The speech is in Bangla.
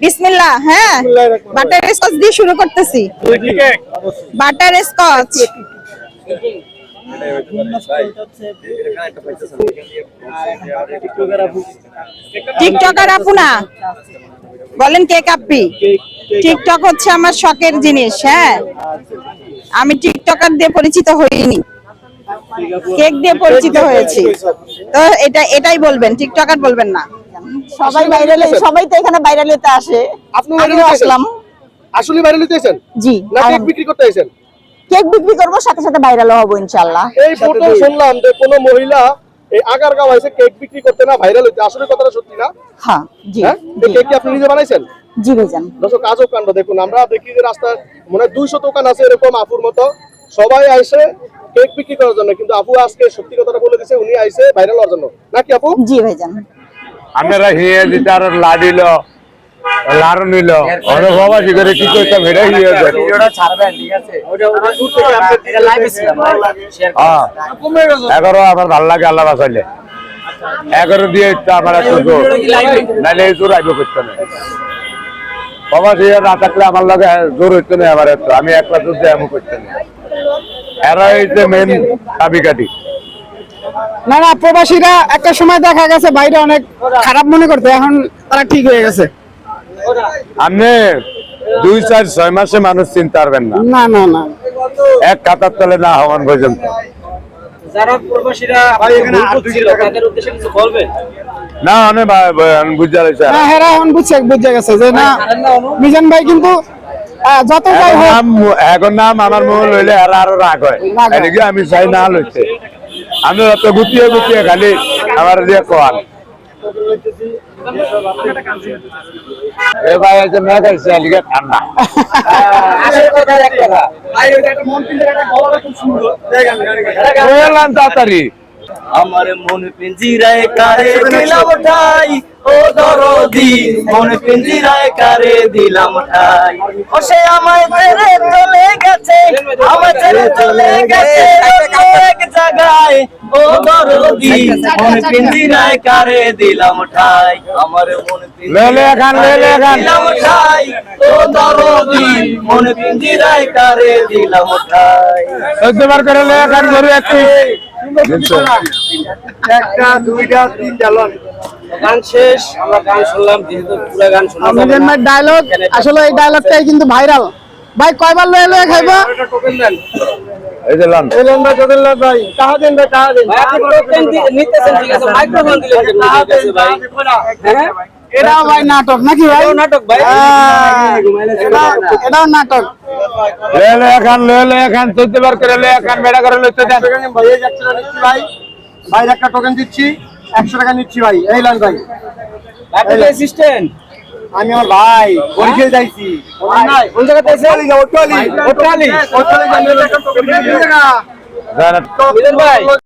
বিসমিল্লাহ হ্যাঁ। বাটার স্কচ দিয়ে শুরু করতেছি। বাটার স্কচ টিকটকার আপু না? বলেন কে কাপ্পি টিকটক হচ্ছে আমার শখের জিনিস হ্যাঁ। আমি টিকটকার দিয়ে পরিচিত হইনি। কেক দিয়ে পরিচিত হয়েছি। তো এটা এটাই বলবেন টিকটকার বলবেন না। সবাই ভাইরালে সবাই তো এখানে ভাইরালেতে আসে। আপনি আসলাম। আসলে নিতে এসেছেন জি না কেক বিক্রি করতে এসেছেন কেক বিক্রি করব সাথে সাথে ভাইরাল হব ইনশাল্লাহ এই ফটো শুনলাম যে কোনো মহিলা এই আগারগাঁও এসে কেক বিক্রি করতে না ভাইরাল হচ্ছে আসলে কথাটা সত্যি না? হ্যাঁ জি। হ্যাঁ? এই কেক কি আপনি নিজে বানাইছেন? জি ভাইজান। দর্শক আজব কাণ্ড দেখুন আমরা দেখি যে রাস্তায় মনে দুইশো দোকান আছে এরকম আপুর মতো। সবাই আইসে কেক বিক্রি করার জন্য কিন্তু আপু আজকে সত্যি কথাটা বলে দিছে উনি আইসে ভাইরাল হওয়ার জন্য। নাকি আপু জি ভাইজান। আমরা হিয়ে দিতে আর লাডিল লাড়ু নিল অনেক প্রবাসী করে কি করতাম এটা হিয়ে দেয় হ্যাঁ। এগারো আমার ভালো লাগে আল্লাহ বাসাইলে এগারো দিয়ে আমার একটু নাইলে এই জোর আইব করতে না প্রবাসী না থাকলে আমার লাগে জোর হইতো না আমার আমি একলা জোর দিয়ে এমন করতে না এরা হইতে মেন কাবি কাটি না না প্রবাসীরা একটা সময় দেখা গেছে বাইরে অনেক খারাপ মনে করতো এখন তারা ঠিক হয়ে গেছে। আপনি দুই চার ছয় মাসে মানুষ চিনতে পারবেন না। না না না। এক কাতার তলে না হওয়ান পর্যন্ত। যারা প্রবাসীরা তাদের উদ্দেশ্যে কিছু বলবেন? না অনেক বুঝতে পারছি। হ্যাঁ হেরা এখন বুঝছে বুঝে গেছে যে না মিজান ভাই কিন্তু আহ, যত যাই এখন হোক। এখন নাম আমার মনে লইলে আর আরও রাগ হয়। আমি চাই না লইতে। আমি অত গুটিয়ে গুটিয়ে খালি আমার দিয়ে ঠান্ডা। তাড়াতাড়ি। আমার মন পিঞ্জিরায় কারে দিলাম ঠাই ও দরদি মন পিঞ্জিরায় কারে দিলাম ঠাই। ও সে আমায় ছেড়ে চলে গেছে আমায় ছেড়ে চলে গেছে। অন্য ও দরদি মন পিঞ্জিরায় কারে দিলাম ঠাই আমার মন লে লে এখান, লে লে এখান। দিলাম ঠাই ও দরদি মন পিঞ্জিরায় কারে দিলাম ঠাই। চোদ্দ বার করে গরু একটি। একটা দুইটা তিনটা লন। গান শেষ আমরা গান শুনলাম যেহেতু পুরো গান শোনা যাবে মিজান না। ভাই ডায়লগ আসলে এই ডায়লগটাই কিন্তু ভাইরাল ভাই কয়বার লয়ে লয়ে খাইবা? টোকেন দেন। এই যে লন। এই লন ভাই টোকেন লন ভাই টাকা দেন? ভাই টাকা দেন আপনি টোকেন নিতেছেন ঠিক আছে মাইক্রোফোন দিলেন যে টাকা ঠিক আছে দেন? ভাই? হ্যাঁ? এটাও ভাই নাটক নাকি ভাই? নাটক ভাই? এটা- নাটক লে লে বার করে লে এখান বেড়া করে লইতে দেন। ভাই এই একশো টাকা নিচ্ছি ভাই। ভাই একটা টোকেন দিচ্ছি একশো টাকা নিচ্ছি ভাই এই লন ভাই। আপনি অ্যাসিস্ট্যান্ট আমি আমার ভাই বরিশাল যাইছি। কোন জায়গাতে আছে ওটালি ওটালি ওটালি দেন। মিলন ভাই।